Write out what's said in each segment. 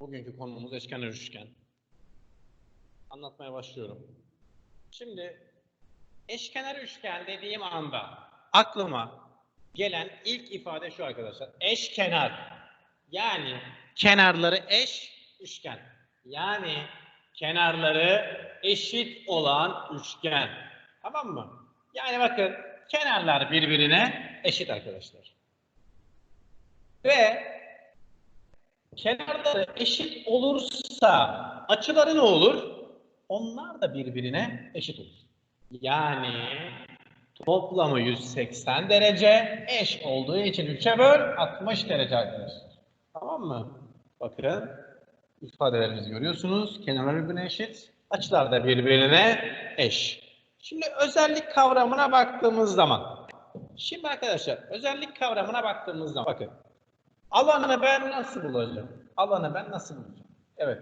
Bugünkü konumuz eşkenar üçgen. Anlatmaya başlıyorum. Şimdi eşkenar üçgen dediğim anda aklıma gelen ilk ifade şu arkadaşlar. Eşkenar. Yani kenarları eş üçgen. Yani kenarları eşit olan üçgen. Tamam mı? Yani bakın kenarlar birbirine eşit arkadaşlar. Ve kenarları eşit olursa açıları ne olur? Onlar da birbirine eşit olur. Yani toplamı 180 derece eş olduğu için 3'e böl 60 derece arkadaşlar. Tamam mı? Bakın ifadelerimizi görüyorsunuz. Kenarlar birbirine eşit. Açılar da birbirine eş. Şimdi özellik kavramına baktığımız zaman. Şimdi arkadaşlar özellik kavramına baktığımız zaman bakın. Alanı ben nasıl bulacağım? Alanı ben nasıl bulacağım? Evet.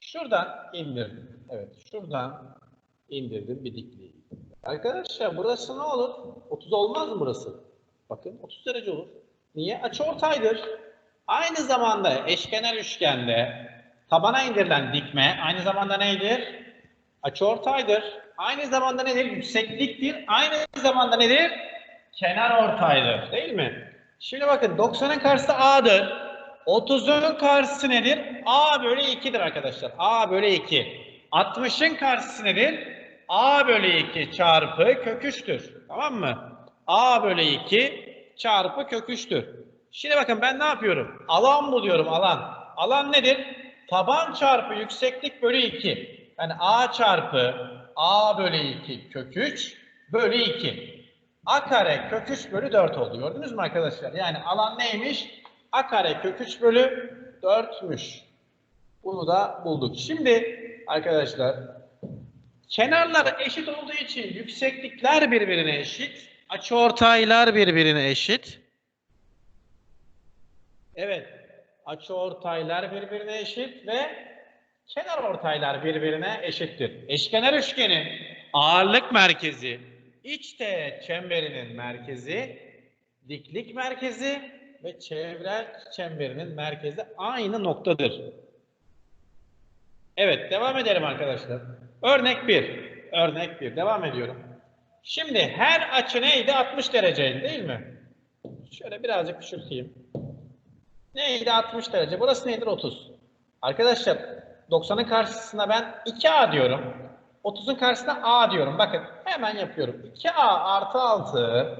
Şuradan indirdim. Evet. Şuradan indirdim bir dikliği. Arkadaşlar burası ne olur? 30 olmaz mı burası? Bakın 30 derece olur. Niye? Açı ortaydır. Aynı zamanda eşkenar üçgende tabana indirilen dikme aynı zamanda neydir? Açı ortaydır. Aynı zamanda nedir? Yüksekliktir. Aynı zamanda nedir? Kenar ortaydır. Değil mi? Şimdi bakın 90'ın karşısı A'dır. 30'un karşısı nedir? A bölü 2'dir arkadaşlar. A bölü 2. 60'ın karşısı nedir? A bölü 2 çarpı kök 3'tür. Tamam mı? A bölü 2 çarpı kök 3'tür. Şimdi bakın ben ne yapıyorum? Alan buluyorum alan. Alan nedir? Taban çarpı yükseklik bölü 2. Yani A çarpı A bölü 2 kök 3 bölü 2. A kare kök 3 bölü 4 oldu. Gördünüz mü arkadaşlar? Yani alan neymiş? A kare kök 3 bölü 4'müş. Bunu da bulduk. Şimdi arkadaşlar kenarlar eşit olduğu için yükseklikler birbirine eşit. Açıortaylar birbirine eşit. Evet. Açıortaylar birbirine eşit ve kenar ortaylar birbirine eşittir. Eşkenar üçgenin ağırlık merkezi iç çemberinin merkezi, diklik merkezi ve çevre çemberinin merkezi aynı noktadır. Evet, devam edelim arkadaşlar. Örnek 1. Örnek 1. Devam ediyorum. Şimdi her açı neydi? 60 dereceydi değil mi? Şöyle birazcık küçülteyim. Neydi 60 derece? Burası nedir? 30. Arkadaşlar 90'ın karşısına ben 2A diyorum. 30'un karşısına A diyorum. Bakın hemen yapıyorum. 2A artı 6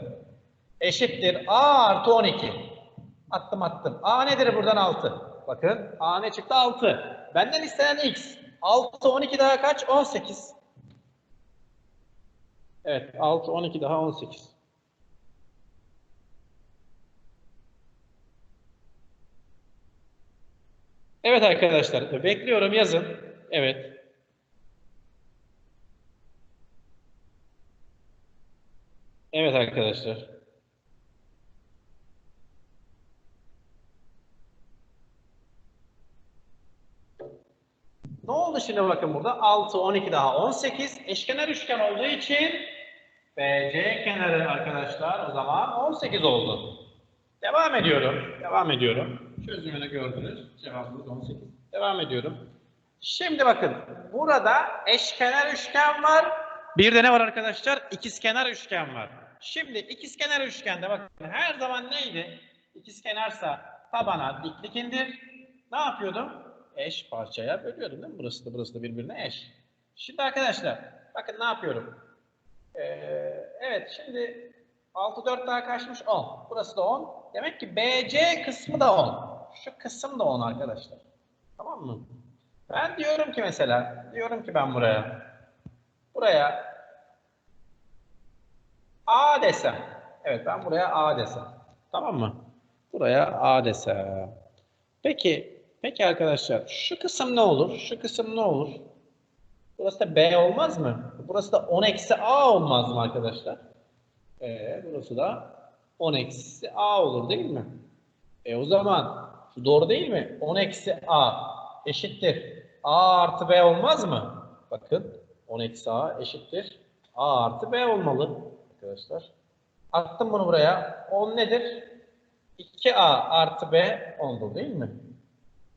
eşittir A artı 12. Attım attım. A nedir buradan 6? Bakın A ne çıktı? 6. Benden istenen X. 6 12 daha kaç? 18. Evet 6 12 daha 18. Evet arkadaşlar bekliyorum yazın. Evet. Evet arkadaşlar. Ne oldu şimdi bakın burada? 6, 12 daha 18. Eşkenar üçgen olduğu için BC kenarı arkadaşlar o zaman 18 oldu. Devam ediyorum. Devam ediyorum. Çözümünü gördünüz. Cevabımız 18. Devam ediyorum. Şimdi bakın burada eşkenar üçgen var. Bir de ne var arkadaşlar? İkizkenar üçgen var. Şimdi ikizkenar üçgende bakın her zaman neydi? İkizkenarsa tabana diklik indir. Ne yapıyordum? Eş parçaya bölüyordum değil mi? Burası da burası da birbirine eş. Şimdi arkadaşlar bakın ne yapıyorum? Ee, evet şimdi 6 4 daha kaçmış 10. Burası da 10. Demek ki BC kısmı da 10. Şu kısım da 10 arkadaşlar. Tamam mı? Ben diyorum ki mesela diyorum ki ben buraya buraya A desem. Evet ben buraya A desem. Tamam mı? Buraya A desem. Peki peki arkadaşlar şu kısım ne olur? Şu kısım ne olur? Burası da B olmaz mı? Burası da 10 eksi A olmaz mı arkadaşlar? E, burası da 10 eksi A olur değil mi? E o zaman şu doğru değil mi? 10 eksi A eşittir. A artı B olmaz mı? Bakın 10 eksi A eşittir. A artı B olmalı arkadaşlar. Attım bunu buraya. 10 nedir? 2A artı B 10'dur değil mi?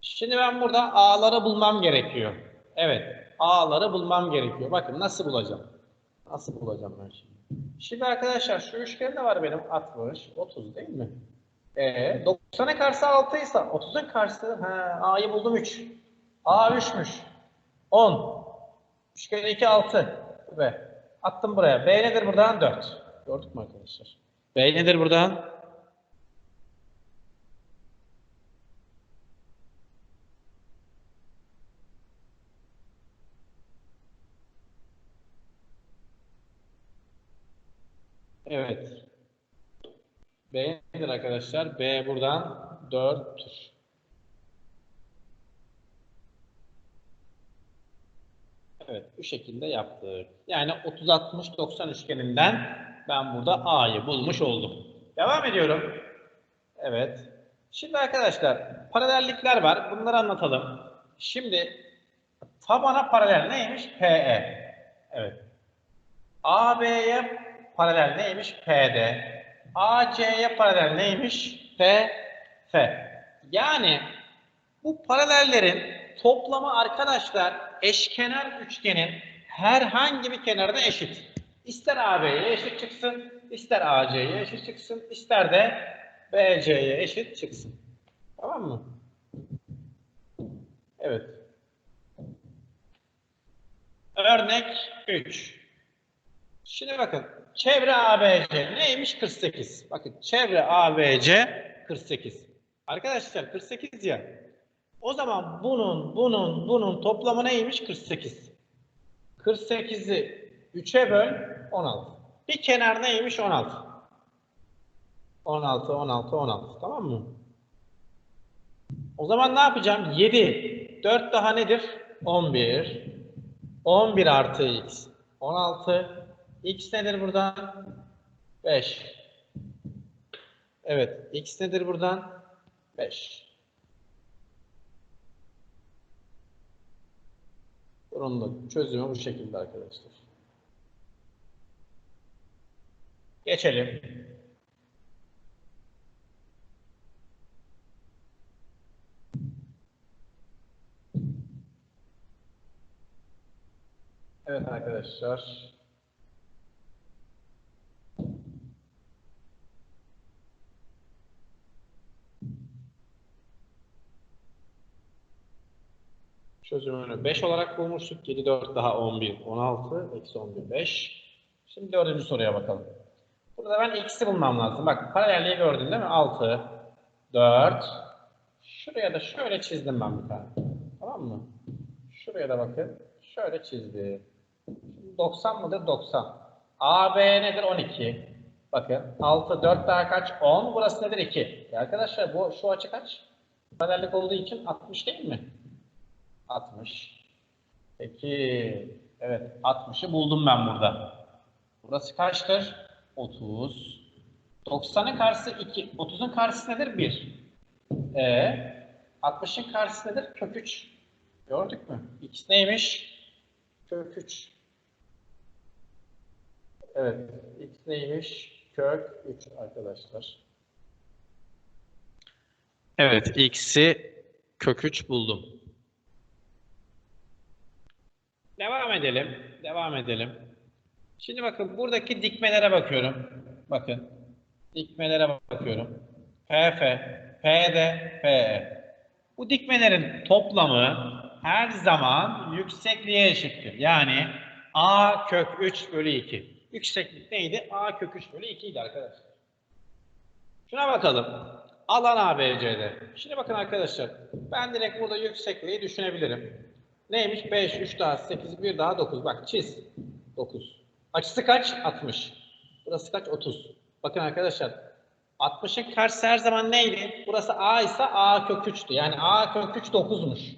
Şimdi ben burada A'ları bulmam gerekiyor. Evet. A'ları bulmam gerekiyor. Bakın nasıl bulacağım? Nasıl bulacağım ben şimdi? Şimdi arkadaşlar şu üçgen de var benim 60, 30 değil mi? E 90'ın karşısı 6 ise 30'un karşısı A'yı buldum 3. A 3'müş. 10. 3 kere 2 6. Ve attım buraya. B nedir buradan? 4. Gördük mü arkadaşlar? B nedir buradan? Evet. B nedir arkadaşlar? B buradan 4'tür. Evet, bu şekilde yaptık. Yani 30-60-90 üçgeninden ben burada A'yı bulmuş oldum. Devam ediyorum. Evet. Şimdi arkadaşlar paralellikler var. Bunları anlatalım. Şimdi tabana paralel neymiş? PE. Evet. AB'ye paralel neymiş? PD. AC'ye paralel neymiş? PF. Yani bu paralellerin toplamı arkadaşlar eşkenar üçgenin herhangi bir kenarına eşit. İster AB'ye eşit çıksın, ister AC'ye eşit çıksın, ister de BC'ye eşit çıksın. Tamam mı? Evet. Örnek 3. Şimdi bakın çevre ABC neymiş 48. Bakın çevre ABC 48. Arkadaşlar 48 ya. O zaman bunun bunun bunun toplamı neymiş 48. 48'i 3'e böl 16. Bir kenar neymiş 16. 16 16 16 tamam mı? O zaman ne yapacağım? 7 4 daha nedir? 11 11 artı x 16 X nedir buradan? 5. Evet. X nedir buradan? 5. Da çözümü bu şekilde arkadaşlar. Geçelim. Evet arkadaşlar. Çözümünü 5 olarak bulmuştuk. 7, 4 daha 11, 16, eksi 11, 5. Şimdi dördüncü soruya bakalım. Burada ben x'i bulmam lazım. Bak paralelliği gördün değil mi? 6, 4. Şuraya da şöyle çizdim ben bir tane. Tamam mı? Şuraya da bakın. Şöyle çizdim. Şimdi 90 mıdır? 90. AB nedir? 12. Bakın 6, 4 daha kaç? 10. Burası nedir? 2. Ya arkadaşlar bu şu açı kaç? Paralellik olduğu için 60 değil mi? 60. Peki, evet 60'ı buldum ben burada. Burası kaçtır? 30. 90'ın karşısı 2. 30'un karşısı nedir? 1. E 60'ın karşısı nedir? Kök 3. Gördük mü? X neymiş? Kök 3. Evet. X neymiş? Kök 3 arkadaşlar. Evet. X'i kök 3 buldum. Devam edelim. Devam edelim. Şimdi bakın buradaki dikmelere bakıyorum. Bakın. Dikmelere bakıyorum. PF, PD, PE. Bu dikmelerin toplamı her zaman yüksekliğe eşittir. Yani A kök 3 bölü 2. Yükseklik neydi? A kök 3 bölü 2 idi arkadaşlar. Şuna bakalım. Alan ABC'de. Şimdi bakın arkadaşlar. Ben direkt burada yüksekliği düşünebilirim. Neymiş? 5, 3 daha 8, 1 daha 9. Bak çiz. 9. Açısı kaç? 60. Burası kaç? 30. Bakın arkadaşlar. 60'ın karşısı her zaman neydi? Burası A ise A kök 3'tü. Yani A kök 3 9'muş.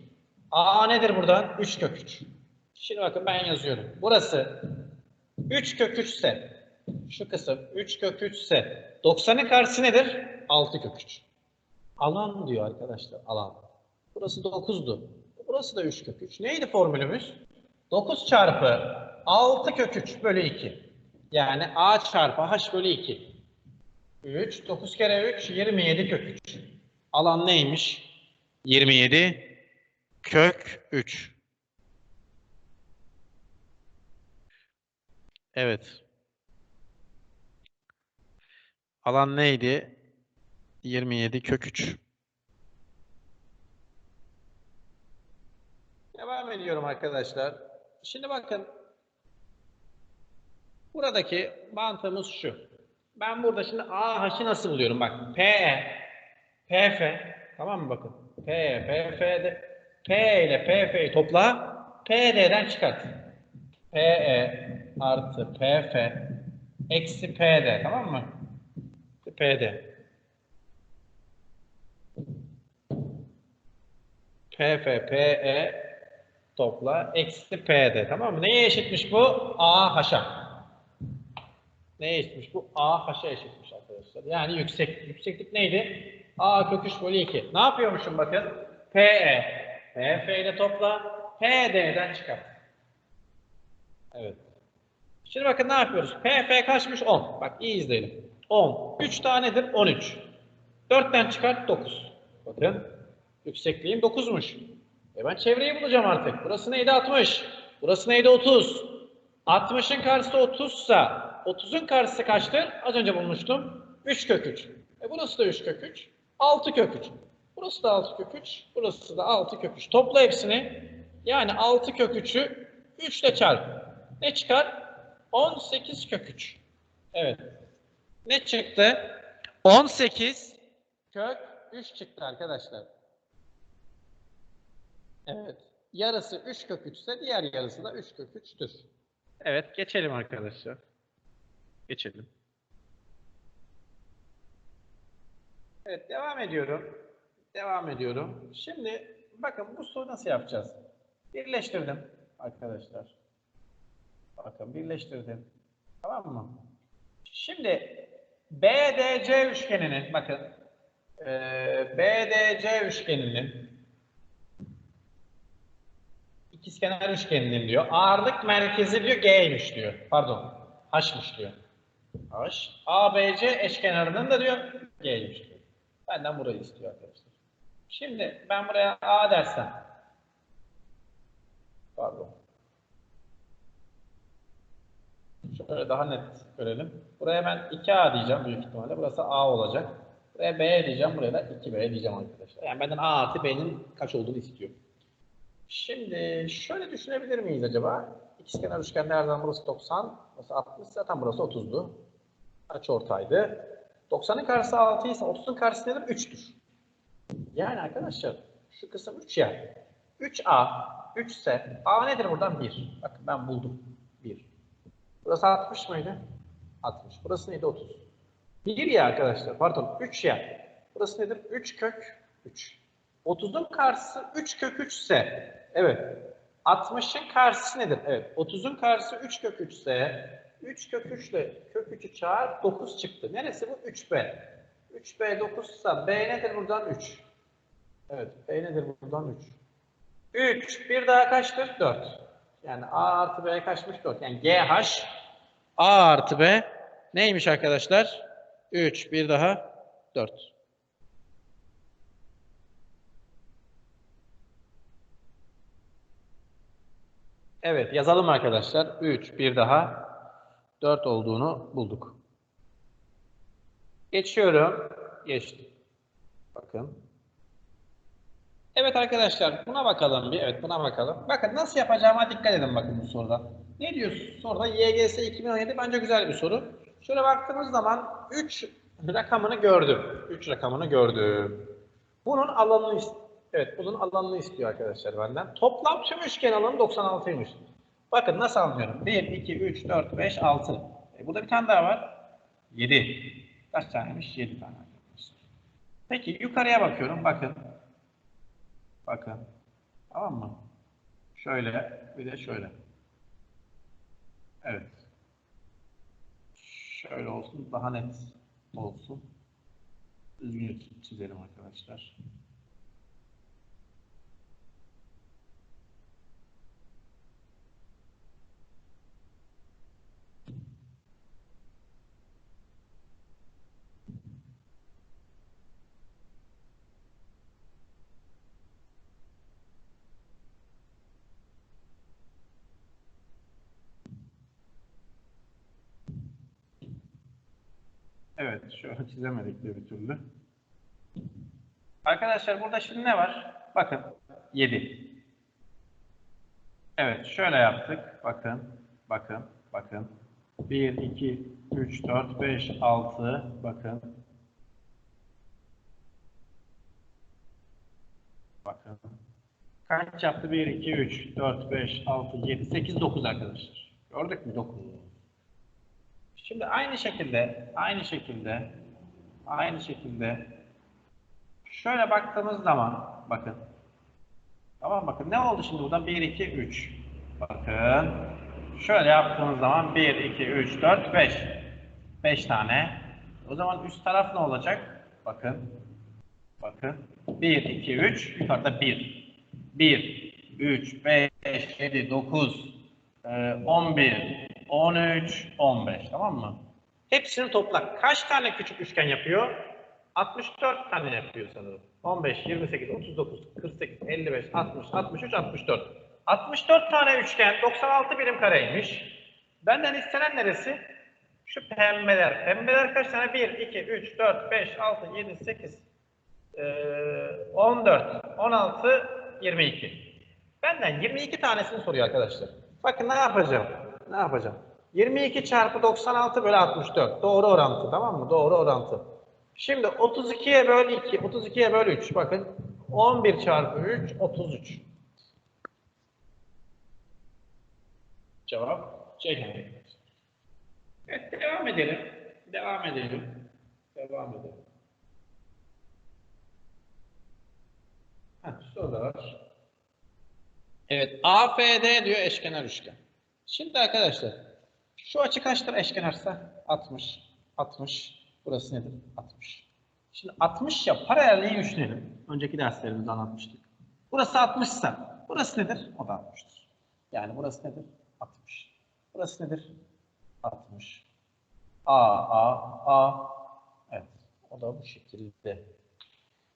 A nedir buradan? 3 kök 3. Şimdi bakın ben yazıyorum. Burası 3 kök 3 ise şu kısım 3 kök 3 ise 90'ın karşısı nedir? 6 kök 3. Alan diyor arkadaşlar. Alan. Burası 9'du. Burası da 3 kök 3. Neydi formülümüz? 9 çarpı 6 kök 3 bölü 2. Yani A çarpı H bölü 2. 3, 9 kere 3, 27 kök 3. Alan neymiş? 27 kök 3. Evet. Alan neydi? 27 kök 3. Devam ediyorum arkadaşlar. Şimdi bakın. Buradaki mantığımız şu. Ben burada şimdi AH'ı nasıl buluyorum? Bak PE, PF, tamam mı bakın? PE, PF'de P ile PF'yi topla, PD'den çıkart. PE artı PF eksi PD, tamam mı? PD. PF, PE topla eksi PD, tamam mı? Neye eşitmiş bu? AH'a. Neye eşitmiş bu? AH'a eşitmiş arkadaşlar. Yani yüksek. Yükseklik neydi? A kök 3 bölü 2. Ne yapıyormuşum bakın? PE. PF ile topla. PD'den çıkar. Evet. Şimdi bakın ne yapıyoruz? PF kaçmış? 10. Bak iyi izleyelim. 10. 3 tanedir 13. 4'ten çıkart 9. Bakın. Yüksekliğim 9'muş. E ben çevreyi bulacağım artık. Burası neydi? 60. Burası neydi? 30. 60'ın karşısı 30 ise 30'un karşısı kaçtır? Az önce bulmuştum. 3 kök 3. E burası da 3 kök 3. 6 kök 3. Burası da 6 kök 3. Burası da 6 kök 3. Topla hepsini. Yani 6 kök 3'ü 3 ile çarp. Ne çıkar? 18 kök 3. Evet. Ne çıktı? 18 kök 3 çıktı arkadaşlar. Evet. Yarısı 3 kök 3 ise diğer yarısı da 3 kök 3'tür. Evet, geçelim arkadaşlar. Geçelim. Evet, devam ediyorum. Devam ediyorum. Şimdi bakın bu soru nasıl yapacağız? Birleştirdim arkadaşlar. Bakın birleştirdim. Tamam mı? Şimdi BDC üçgeninin bakın e, BDC üçgeninin ikizkenar üçgeninin diyor. Ağırlık merkezi diyor G'ymiş diyor. Pardon. H'mış diyor. H. ABC eşkenarının da diyor G'ymiş diyor. Benden burayı istiyor arkadaşlar. Şimdi ben buraya A dersem pardon. Şöyle daha net görelim. Buraya ben 2A diyeceğim büyük ihtimalle. Burası A olacak. Buraya B diyeceğim. Buraya da 2B diyeceğim arkadaşlar. Yani benden A artı B'nin kaç olduğunu istiyor. Şimdi şöyle düşünebilir miyiz acaba? İkizkenar üçgende her zaman burası 90, burası 60, zaten burası 30'du. Kaç ortaydı? 90'ın karşısı 6 ise 30'un karşısı nedir? 3'tür. Yani arkadaşlar şu kısım 3 ya. 3A, 3 ise A nedir buradan? 1. Bakın ben buldum. 1. Burası 60 mıydı? 60. Burası neydi? 30. 1 ya arkadaşlar. Pardon 3 ya. Burası nedir? 3 kök 3. 30'un karşısı 3 kök 3 ise evet 60'ın karşısı nedir? Evet 30'un karşısı 3 kök 3 ise 3 kök 3 ile kök 3'ü çağır 9 çıktı. Neresi bu? 3B. 3B 9 ise B nedir buradan? 3. Evet B nedir buradan? 3. 3 bir daha kaçtır? 4. Yani A artı B kaçmış? 4. Yani GH A artı B neymiş arkadaşlar? 3 bir daha 4. Evet yazalım arkadaşlar. 3 bir daha 4 olduğunu bulduk. Geçiyorum. Geçtim. Bakın. Evet arkadaşlar buna bakalım bir. Evet buna bakalım. Bakın nasıl yapacağıma dikkat edin bakın bu soruda. Ne diyor soruda? YGS 2017 bence güzel bir soru. Şöyle baktığımız zaman 3 rakamını gördüm. 3 rakamını gördüm. Bunun alanını Evet bunun alanını istiyor arkadaşlar benden. Toplam tüm üçgen alanı 96'ymış. Bakın nasıl anlıyorum? 1, 2, 3, 4, 5, 6. E, burada bir tane daha var. 7. Kaç taneymiş? 7 tane. Peki yukarıya bakıyorum. Bakın. Bakın. Tamam mı? Şöyle bir de şöyle. Evet. Şöyle olsun. Daha net olsun. Düzgün çizelim arkadaşlar. Evet, şu çizemedik de bir türlü. Arkadaşlar burada şimdi ne var? Bakın 7. Evet, şöyle yaptık. Bakın, bakın, bakın. 1, 2, 3, 4, 5, 6. Bakın. Bakın. Kaç yaptı? 1, 2, 3, 4, 5, 6, 7, 8, 9 arkadaşlar. Gördük mü? 9. Şimdi aynı şekilde, aynı şekilde, aynı şekilde şöyle baktığımız zaman bakın. Tamam bakın ne oldu şimdi buradan? 1, 2, 3. Bakın. Şöyle yaptığımız zaman 1, 2, 3, 4, 5. 5 tane. O zaman üst taraf ne olacak? Bakın. Bakın. 1, 2, 3. Yukarıda 1. 1, 3, 5, 7, 9, e, 11, 13, 15. Tamam mı? Hepsini topla. Kaç tane küçük üçgen yapıyor? 64 tane yapıyor sanırım. 15, 28, 39, 48, 55, 60, 63, 64. 64 tane üçgen 96 birim kareymiş. Benden istenen neresi? Şu pembeler. Pembeler kaç tane? 1, 2, 3, 4, 5, 6, 7, 8, ee, 14, 16, 22. Benden 22 tanesini soruyor arkadaşlar. Bakın ne yapacağım? Ne yapacağım? 22 çarpı 96 bölü 64. Doğru orantı tamam mı? Doğru orantı. Şimdi 32'ye böl 2, 32'ye böl 3. Bakın 11 çarpı 3, 33. Cevap C. Evet devam edelim. Devam edelim. Devam edelim. Heh, var. Evet, AFD diyor eşkenar üçgen. Şimdi arkadaşlar, şu açı kaçtır eşkenarsa? 60. 60. Burası nedir? 60. Şimdi 60 ya paralelliği düşünelim. Önceki derslerimizde anlatmıştık. Burası 60 ise burası nedir? O da 60'tır. Yani burası nedir? 60. Burası nedir? 60. A, A, A. Evet. O da bu şekilde.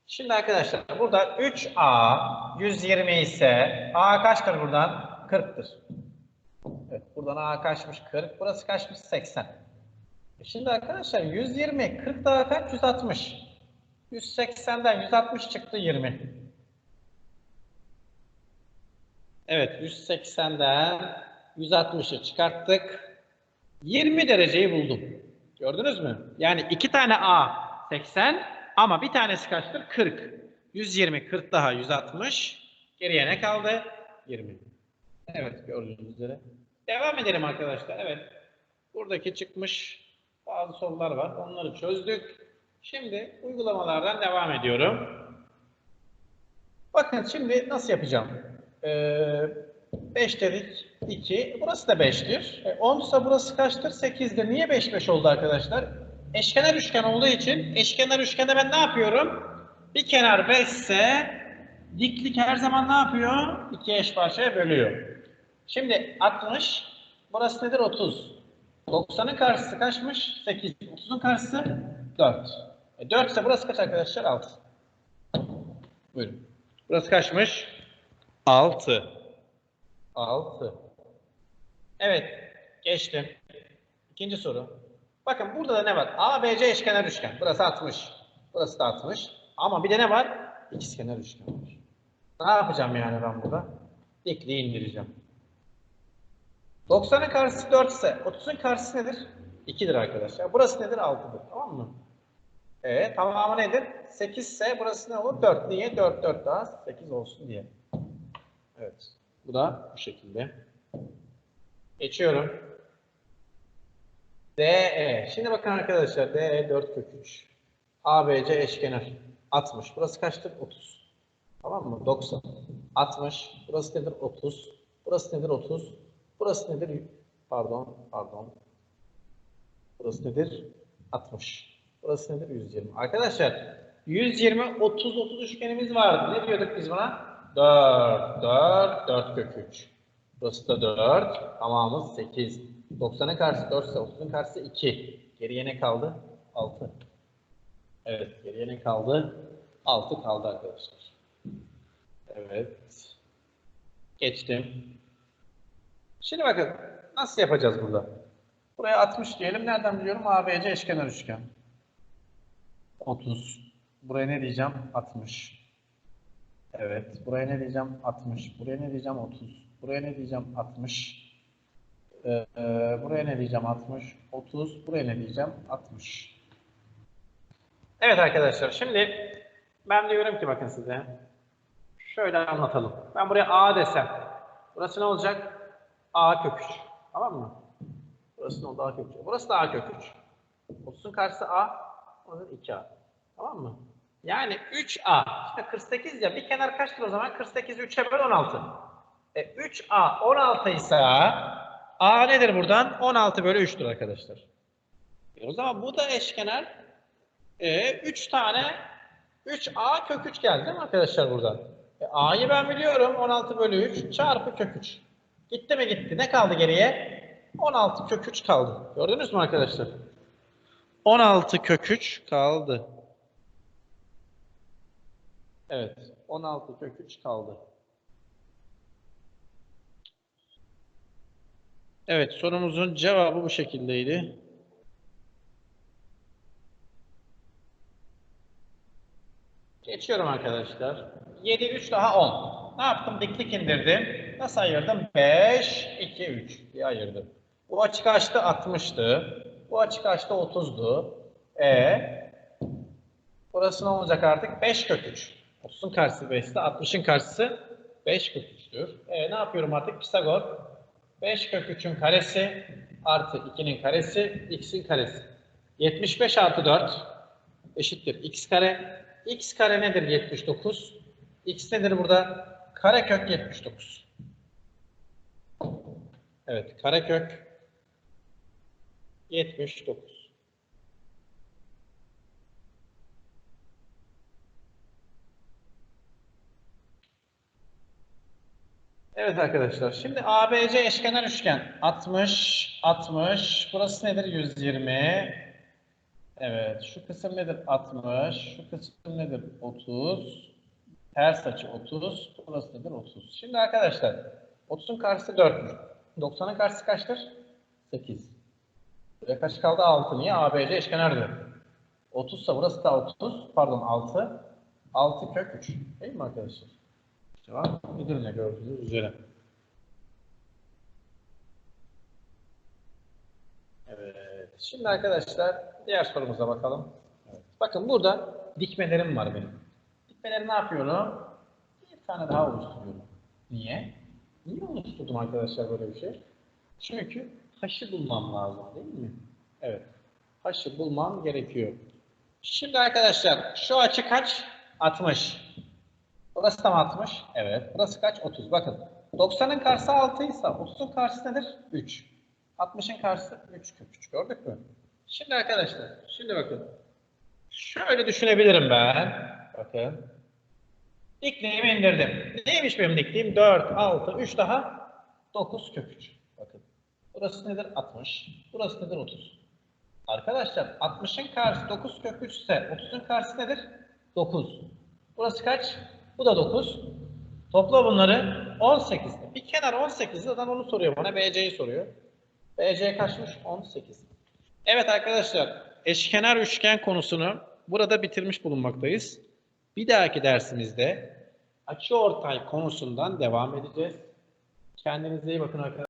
Şimdi arkadaşlar burada 3A 120 ise A kaçtır buradan? 40'tır. Evet buradan A kaçmış? 40. Burası kaçmış? 80. E Şimdi arkadaşlar 120 40 daha kaç? 160. 180'den 160 çıktı 20. Evet 180'den 160'ı çıkarttık. 20 dereceyi buldum. Gördünüz mü? Yani iki tane A 80 ama bir tanesi kaçtır? 40. 120, 40 daha 160. Geriye ne kaldı? 20. Evet gördüğünüz üzere. Devam edelim arkadaşlar. Evet. Buradaki çıkmış bazı sorular var. Onları çözdük. Şimdi uygulamalardan devam ediyorum. Bakın şimdi nasıl yapacağım? Ee, 5 dedik. 2. Burası da 5'tir. E, 10 ise burası kaçtır? 8'dir. Niye 5 5 oldu arkadaşlar? Eşkenar üçgen olduğu için eşkenar üçgende ben ne yapıyorum? Bir kenar 5 ise diklik her zaman ne yapıyor? İki eş parçaya bölüyor. Şimdi 60. Burası nedir? 30. 90'ın karşısı kaçmış? 8. 30'un karşısı 4. E 4 ise burası kaç arkadaşlar? 6. Buyurun. Burası kaçmış? 6. 6. Evet. Geçtim. İkinci soru. Bakın burada da ne var? ABC eşkenar üçgen. Burası 60. Burası da 60. Ama bir de ne var? İkizkenar üçgen. Ne yapacağım yani ben burada? Dikliği indireceğim. 90'ın karşısı 4 ise 30'un karşısı nedir? 2'dir arkadaşlar. Burası nedir? 6'dır. Tamam mı? Evet. Tamamı nedir? 8 ise burası ne olur? 4. Niye? 4, 4 daha 8 olsun diye. Evet. Bu da bu şekilde. Geçiyorum. DE. Şimdi bakın arkadaşlar. DE 4 kök 3. ABC eşkenar. 60. Burası kaçtır? 30. Tamam mı? 90. 60. Burası nedir? 30. Burası nedir? 30. Burası nedir? Pardon. Pardon. Burası nedir? 60. Burası nedir? 120. Arkadaşlar 120 30 30 üçgenimiz vardı. Ne diyorduk biz buna? 4 4 4 kök 3. Burası da 4. Tamamımız 8. 90'ın karşısı 4 ise 30'un karşısı 2. Geriye ne kaldı? 6. Evet, geriye ne kaldı? 6 kaldı arkadaşlar. Evet. Geçtim. Şimdi bakın nasıl yapacağız burada? Buraya 60 diyelim. Nereden biliyorum? ABC eşkenar üçgen. 30. Buraya ne diyeceğim? 60. Evet. Buraya ne diyeceğim? 60. Buraya ne diyeceğim? 30. Buraya ne diyeceğim? 60. Ee, e, buraya ne diyeceğim? 60. 30. Buraya ne diyeceğim? 60. Evet arkadaşlar şimdi ben diyorum ki bakın size şöyle anlatalım. Ben buraya A desem burası ne olacak? A kök 3. Tamam mı? Burası ne oldu? A kök 3. Burası da A kök 3. 30'un karşısı A, onun 2A. Tamam mı? Yani 3A. İşte 48 ya bir kenar kaçtır o zaman? 48'i 3'e böl 16. E 3A 16 ise A nedir buradan? 16 bölü 3'tür arkadaşlar. E o zaman bu da eşkenar. E 3 tane 3A kök 3 geldi değil mi arkadaşlar buradan? E, A'yı ben biliyorum. 16 bölü 3 çarpı kök 3. Gitti mi gitti. Ne kaldı geriye? 16 kök 3 kaldı. Gördünüz mü arkadaşlar? 16 kök 3 kaldı. Evet. 16 kök 3 kaldı. Evet sorumuzun cevabı bu şekildeydi. Geçiyorum arkadaşlar. 7, 3 daha 10. Ne yaptım? Diklik indirdim. Nasıl ayırdım? 5, 2, 3 diye ayırdım. Bu açı kaçtı? 60'tı. Bu açı kaçtı? 30'du. E burası ne olacak artık? 5 kök 3. 30'un karşısı 5 ise 60'ın karşısı 5 kök 3'tür. E ne yapıyorum artık? Pisagor. 5 kök 3'ün karesi artı 2'nin karesi x'in karesi. 75 artı 4 eşittir x kare. X kare nedir 79? x nedir burada? Karekök 79. Evet karekök 79. Evet arkadaşlar. Şimdi ABC eşkenar üçgen. 60, 60. Burası nedir? 120. Evet. Şu kısım nedir? 60. Şu kısım nedir? 30. Ters açı 30. Burası nedir? 30. Şimdi arkadaşlar 30'un karşısı 4'tür. 90'ın karşısı kaçtır? 8. Buraya kaç kaldı? 6. Niye? ABC eşkenardır. 30 ise burası da 30. Pardon 6. 6 kök 3. Değil mi arkadaşlar? Cevap Edirne gördüğünüz üzere. Evet. Şimdi arkadaşlar diğer sorumuza bakalım. Bakın burada dikmelerim var benim. Dikmeleri ne yapıyorum? Bir tane daha oluşturuyorum. Niye? Niye oluşturdum arkadaşlar böyle bir şey? Çünkü haşı bulmam lazım değil mi? Evet. Haşı bulmam gerekiyor. Şimdi arkadaşlar şu açı kaç? 60. Burası tam 60. Evet. Burası kaç? 30. Bakın. 90'ın karşısı 6 ise 30'un karşısı nedir? 3. 60'ın karşısı 3 kök 3. Gördük mü? Şimdi arkadaşlar. Şimdi bakın. Şöyle düşünebilirim ben. Bakın. Dikliğimi indirdim. Neymiş benim dikliğim? 4, 6, 3 daha 9 kök 3. Bakın. Burası nedir? 60. Burası nedir? 30. Arkadaşlar 60'ın karşısı 9 kök 3 ise 30'un karşısı nedir? 9. Burası kaç? Bu da 9. Topla bunları 18. Bir kenar 18. Zaten onu soruyor bana. BC'yi soruyor. BC kaçmış? 18. Evet arkadaşlar. Eşkenar üçgen konusunu burada bitirmiş bulunmaktayız. Bir dahaki dersimizde açıortay konusundan devam edeceğiz. Kendinize iyi bakın arkadaşlar.